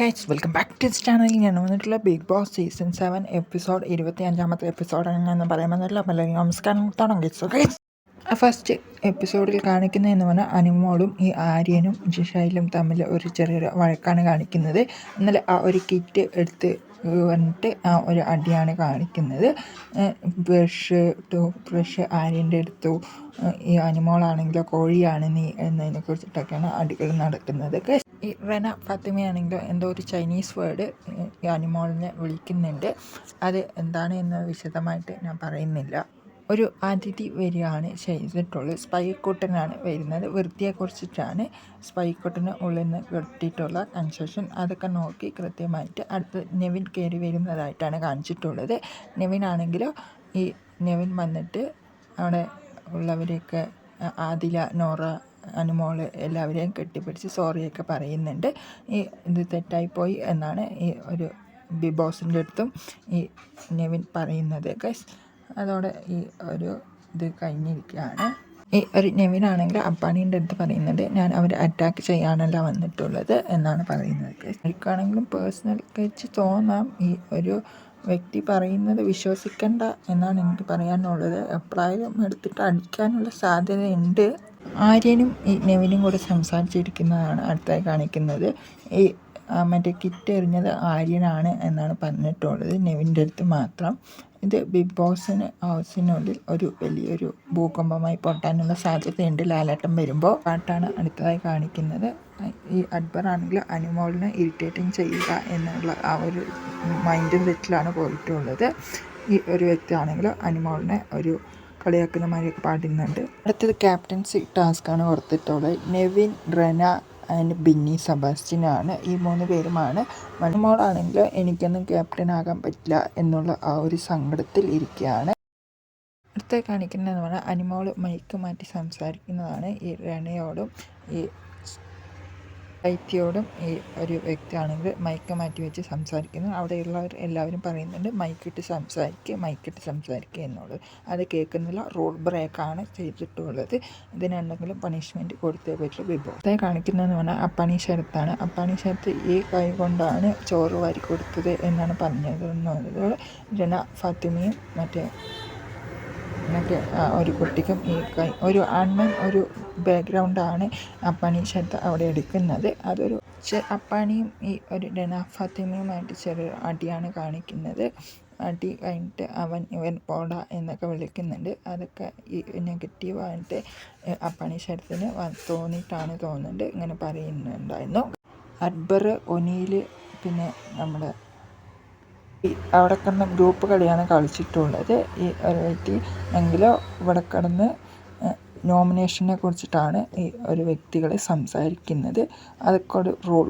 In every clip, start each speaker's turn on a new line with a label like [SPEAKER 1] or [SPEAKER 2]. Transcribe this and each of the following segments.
[SPEAKER 1] Guys welcome back to this channel. ഞാൻ വന്നിട്ടുള്ള Bigg Boss season seven episode ഇരുപത്തി അഞ്ചാമത്തെ എപ്പിസോഡാണ് ഞാൻ പറയാൻ വന്നിട്ടുള്ള പലരും നമസ്കാരം തുടങ്ങി സോ ഗൈസ് ഫസ്റ്റ് എപ്പിസോഡിൽ കാണിക്കുന്നതെന്ന് പറഞ്ഞാൽ അനുമോളും ഈ ആര്യനും ജിഷയിലും തമ്മിൽ ഒരു ചെറിയൊരു വഴക്കാണ് കാണിക്കുന്നത്. എന്നാൽ ആ ഒരു കിറ്റ് എടുത്ത് വന്നിട്ട് ആ ഒരു അടിയാണ് കാണിക്കുന്നത്. ബ്രഷ് ടൂത്ത് ബ്രഷ് ആര്യന്റെ അടുത്തു. ഈ അനിമോളാണെങ്കിലോ കോഴിയാണ് നീ എന്നതിനെ കുറിച്ചിട്ടൊക്കെയാണ് അടികൾ നടക്കുന്നത്. ഈ റെന ഫാത്തിമയാണെങ്കിലോ എന്തോ ഒരു ചൈനീസ് വേർഡ് ഈ അനിമോളിനെ വിളിക്കുന്നുണ്ട്. അത് എന്താണ് എന്ന് വിശദമായിട്ട് ഞാൻ പറയുന്നില്ല. ഒരു അതിഥി വരികയാണ് ചെയ്തിട്ടുള്ളത്. സ്പൈക്കുട്ടനാണ് വരുന്നത്. വൃത്തിയെക്കുറിച്ചിട്ടാണ് സ്പൈക്കോട്ടന് ഉള്ളിൽ നിന്ന് കിട്ടിയിട്ടുള്ള കൺസെഷൻ. അതൊക്കെ നോക്കി കൃത്യമായിട്ട് അടുത്ത് നെവിൻ കയറി വരുന്നതായിട്ടാണ് കാണിച്ചിട്ടുള്ളത്. നെവിൻ ആണെങ്കിലോ ഈ നെവിൻ വന്നിട്ട് അവിടെ ഉള്ളവരെയൊക്കെ ആദില നോറ അനുമോൾ എല്ലാവരെയും കെട്ടിപ്പിടിച്ച് സോറിയൊക്കെ പറയുന്നുണ്ട്. ഈ ഇത് തെറ്റായിപ്പോയി എന്നാണ് ഈ ഒരു ബിഗ് ബോസിന്റെ അടുത്തും ഈ നെവിൻ പറയുന്നത്. ഗൈസ് അതോടെ ഈ ഒരു ഇത് കഴിഞ്ഞിരിക്കുകയാണ്. ഈ ഒരു നെവിനാണെങ്കിൽ അപ്പാനീന്റെ അടുത്ത് പറയുന്നത് ഞാൻ അവരെ അറ്റാക്ക് ചെയ്യാനല്ല വന്നിട്ടുള്ളത് എന്നാണ് പറയുന്നത്. എനിക്കാണെങ്കിലും പേഴ്സണൽ കഴിച്ച് തോന്നാം. ഈ ഒരു വ്യക്തി പറയുന്നത് വിശ്വസിക്കണ്ട എന്നാണ് എനിക്ക് പറയാനുള്ളത്. എപ്പോഴായാലും എടുത്തിട്ട് അടിക്കാനുള്ള സാധ്യതയുണ്ട്. ആര്യനും ഈ നെവിനും കൂടെ സംസാരിച്ചിരിക്കുന്നതാണ് അടുത്തായി കാണിക്കുന്നത്. ഈ മറ്റേ കിറ്റ് എറിഞ്ഞത് ആര്യനാണ് എന്നാണ് പറഞ്ഞിട്ടുള്ളത്. നെവിന്റെ അടുത്ത് മാത്രം. ഇത് ബിഗ് ബോസിന് ഹൗസിനുള്ളിൽ ഒരു വലിയൊരു ഭൂകമ്പമായി പൊട്ടാനുള്ള സാധ്യതയുണ്ട് ലാലേട്ടൻ വരുമ്പോൾ പാട്ടാണ് അടുത്തതായി കാണിക്കുന്നത്. ഈ അക്ബർ ആണെങ്കിൽ അനുമോളിനെ ഇറിറ്റേറ്റിംഗ് ചെയ്യുക എന്നുള്ള ആ ഒരു മൈൻഡ് സെറ്റിലാണ് പോയിട്ടുള്ളത്. ഈ ഒരു വ്യക്തി ആണെങ്കിൽ അനുമോളിനെ ഒരു കളിയാക്കുന്ന മാതിരിയൊക്കെ പാടുന്നുണ്ട്. അടുത്തത് ക്യാപ്റ്റൻസി ടാസ്ക്കാണ് ഓർത്തിട്ടുള്ളത് നെവിൻ റെന ആൻഡ് ബിന്നി സെബാസ്റ്റ്യനാണ്. ഈ മൂന്ന് പേരുമാണ്. മണിമോളാണെങ്കിൽ എനിക്കൊന്നും ക്യാപ്റ്റൻ ആകാൻ പറ്റില്ല എന്നുള്ള ആ ഒരു സങ്കടത്തിൽ ഇരിക്കുകയാണ്. അടുത്ത കാണിക്കുന്നതെന്ന് പറഞ്ഞാൽ അനിമോൾ മൈക്ക് മാറ്റി സംസാരിക്കുന്നതാണ് ഈ രണയോടും ഈ വൈദ്യയോടും ഈ ഒരു വ്യക്തിയാണെങ്കിൽ മൈക്ക് മാറ്റി വെച്ച് സംസാരിക്കുന്നു. അവിടെയുള്ളവർ എല്ലാവരും പറയുന്നുണ്ട് മൈക്കിട്ട് സംസാരിക്കുക മൈക്കിട്ട് സംസാരിക്കുക എന്നുള്ളത് അത് കേൾക്കുന്നില്ല റൂൾ ബ്രേക്കാണ് ചെയ്തിട്ടുള്ളത്. ഇതിനെന്തെങ്കിലും പണിഷ്മെന്റ് കൊടുത്തേ പറ്റുള്ളൂ വിഭവത്തെ കാണിക്കുന്നതെന്ന് പറഞ്ഞാൽ അപ്പാണി ശരത്താണ്. അപ്പാണി ശരത്ത് ഈ കൈ കൊണ്ടാണ് ചോറ് വാരി കൊടുത്തത് എന്നാണ് പറഞ്ഞത്. എന്നുള്ളത് ജന ഫാത്തിമയും മറ്റേ മറ്റേ ഒരു കുട്ടിക്കും ഈ ഒരു അണ്ണൻ ഒരു ബാക്ക്ഗ്രൗണ്ടാണ് അപ്പാണി ശബ്ദം അവിടെ എടുക്കുന്നത്. അതൊരു അപ്പാണിയും ഈ ഒരു ഡെനാഫാത്തിമയുമായിട്ട് ചെറിയ അടിയാണ് കാണിക്കുന്നത്. അടി കഴിഞ്ഞിട്ട് അവൻ ഇവൻ പോട എന്നൊക്കെ വിളിക്കുന്നുണ്ട്. അതൊക്കെ ഈ നെഗറ്റീവായിട്ട് അപ്പാണി ശരത്തിന് തോന്നിയിട്ടാണ് തോന്നുന്നുണ്ട്. ഇങ്ങനെ പറയുന്നുണ്ടായിരുന്നു. അക്ബർ ഒനിയിൽ പിന്നെ നമ്മുടെ അവിടെ കിടന്ന് ഗ്രൂപ്പ് കളിയാണ് കളിച്ചിട്ടുള്ളത്. ഈ ഒരു വ്യക്തി എങ്കിലോ ഇവിടെ കിടന്ന് നോമിനേഷനെ കുറിച്ചിട്ടാണ് ഈ ഒരു വ്യക്തികൾ സംസാരിക്കുന്നത്. അതൊക്കെ ഒരു റൂൾ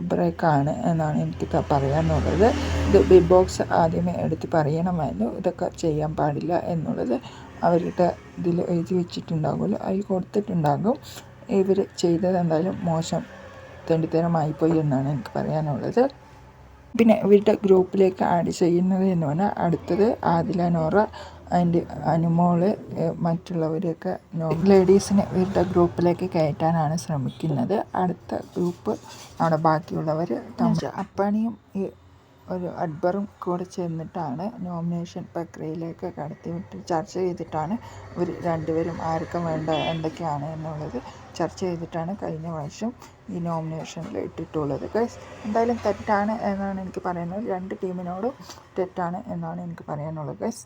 [SPEAKER 1] ആണ് എന്നാണ് എനിക്ക് പറയാനുള്ളത്. ഇത് ബിഗ് ബോക്സ് ആദ്യമേ എടുത്ത് പറയണമായിരുന്നു. ഇതൊക്കെ ചെയ്യാൻ പാടില്ല എന്നുള്ളത് അവരുടെ ഇതിൽ എഴുതി വെച്ചിട്ടുണ്ടാകുമല്ലോ അതിൽ കൊടുത്തിട്ടുണ്ടാകും. ഇവർ ചെയ്തത് എന്തായാലും മോശം തെണ്ടിത്തരമായിപ്പോയി എന്നാണ് എനിക്ക് പറയാനുള്ളത്. പിന്നെ ഇവരുടെ ഗ്രൂപ്പിലേക്ക് ആഡ് ചെയ്യുന്നത് എന്ന് പറഞ്ഞാൽ അടുത്തത് ആദില നോറ ആൻഡ് അനുമോൾ മറ്റുള്ളവരെയൊക്കെ ലേഡീസിനെ ഇവരുടെ ഗ്രൂപ്പിലേക്ക് കയറ്റാനാണ് ശ്രമിക്കുന്നത്. അടുത്ത ഗ്രൂപ്പ് അവിടെ ബാക്കിയുള്ളവർ അപ്പണിയും ഈ ഒരു അക്ബറും കൂടെ ചേർന്നിട്ടാണ് നോമിനേഷൻ പ്രക്രിയയിലേക്ക് കടത്തിവിട്ട് ചർച്ച ചെയ്തിട്ടാണ് ഇവർ രണ്ടുപേരും ആർക്കും വേണ്ട എന്തൊക്കെയാണ് എന്നുള്ളത് ചർച്ച ചെയ്തിട്ടാണ് കഴിഞ്ഞ പ്രാവശ്യം ഈ നോമിനേഷനിൽ ഇട്ടിട്ടുള്ളത്. ഗൈസ് എന്തായാലും തെറ്റാണ് എന്നാണ് എനിക്ക് പറയുന്നത് രണ്ട് ടീമിനോടും തെറ്റാണ് എന്നാണ് എനിക്ക് പറയാനുള്ളത്. ഗൈസ്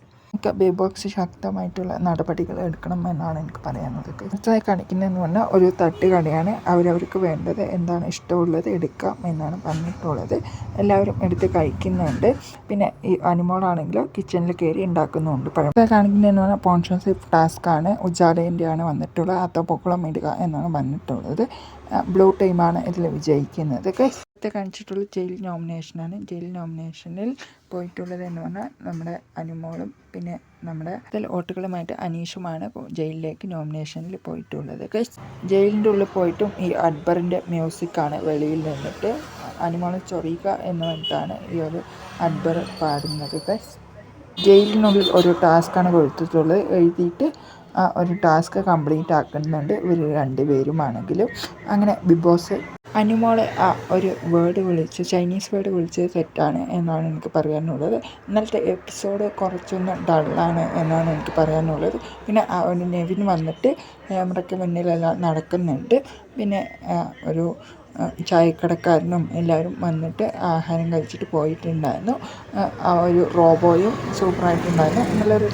[SPEAKER 1] ബേ ബോക്സ് ശക്തമായിട്ടുള്ള നടപടികൾ എടുക്കണം എന്നാണ് എനിക്ക് പറയാനുള്ളത്. അടുത്തതായി കാണിക്കുന്നതെന്ന് പറഞ്ഞാൽ ഒരു തട്ടുകടയാണ് അവരവർക്ക് വേണ്ടത് എന്താണ് ഇഷ്ടമുള്ളത് എടുക്കാം എന്നാണ് പറഞ്ഞിട്ടുള്ളത്. എല്ലാവരും എടുത്ത് കഴിക്കുന്നുണ്ട്. പിന്നെ ഈ അനിമോളാണെങ്കിലും കിച്ചണിൽ കയറി ഉണ്ടാക്കുന്നുണ്ട്. പഴയ കാണിക്കുന്നതെന്ന് പറഞ്ഞാൽ പോൺഷൻഷിപ്പ് ടാസ്ക്കാണ് ഉജാലേന്റെയാണ് വന്നിട്ടുള്ളത്. അത്തപ്പൊക്കുളം ഇടുക എന്നാണ് പറഞ്ഞിട്ടുള്ളത് ബ്ലൂ ടൈമാണ് ഇതിൽ വിജയിക്കുന്നത്. നേരത്തെ കാണിച്ചിട്ടുള്ള ജയിൽ നോമിനേഷനാണ് ജയിൽ നോമിനേഷനിൽ പോയിട്ടുള്ളത് എന്ന് പറഞ്ഞാൽ നമ്മുടെ അനുമോളും പിന്നെ നമ്മുടെ ഇതിൽ വോട്ടുകളുമായിട്ട് അനീഷുമാണ് ജയിലിലേക്ക് നോമിനേഷനിൽ പോയിട്ടുള്ളത്. ജയിലിന്റെ ഉള്ളിൽ പോയിട്ടും ഈ അക്ബറിന്റെ മ്യൂസിക്കാണ് വെളിയിൽ നിന്നിട്ട് അനുമോളെ ചൊറിയുക എന്ന് പറഞ്ഞിട്ടാണ് ഈ ഒരു അക്ബർ പാടുന്നത്. ജയിലിനുള്ളിൽ ഒരു ടാസ്ക്കാണ് കൊടുത്തിട്ടുള്ളത്. എഴുതിയിട്ട് ഒരു ടാസ്ക് കംപ്ലീറ്റ് ആക്കുന്നുണ്ട്. ഇവർ രണ്ടുപേരുമാണെങ്കിലും അങ്ങനെ ബിഗ് ബോസ് അനുമോളെ ആ ഒരു വേർഡ് വിളിച്ച് ചൈനീസ് വേർഡ് വിളിച്ചത് തെറ്റാണ് എന്നാണ് എനിക്ക് പറയാനുള്ളത്. ഇന്നലത്തെ എപ്പിസോഡ് കുറച്ചൊന്ന് ഡള്ളാണ് എന്നാണ് എനിക്ക് പറയാനുള്ളത്. പിന്നെ ഒരു നെവിൻ വന്നിട്ട് ക്യാമറയ്ക്ക് മുന്നിലെല്ലാം നടക്കുന്നുണ്ട്. പിന്നെ ഒരു ചായക്കടക്കാരനും എല്ലാവരും വന്നിട്ട് ആഹാരം കഴിച്ചിട്ട് പോയിട്ടുണ്ടായിരുന്നു. ആ ഒരു റോബോയും സൂപ്പറായിട്ടുണ്ടായിരുന്നു. നല്ലൊരു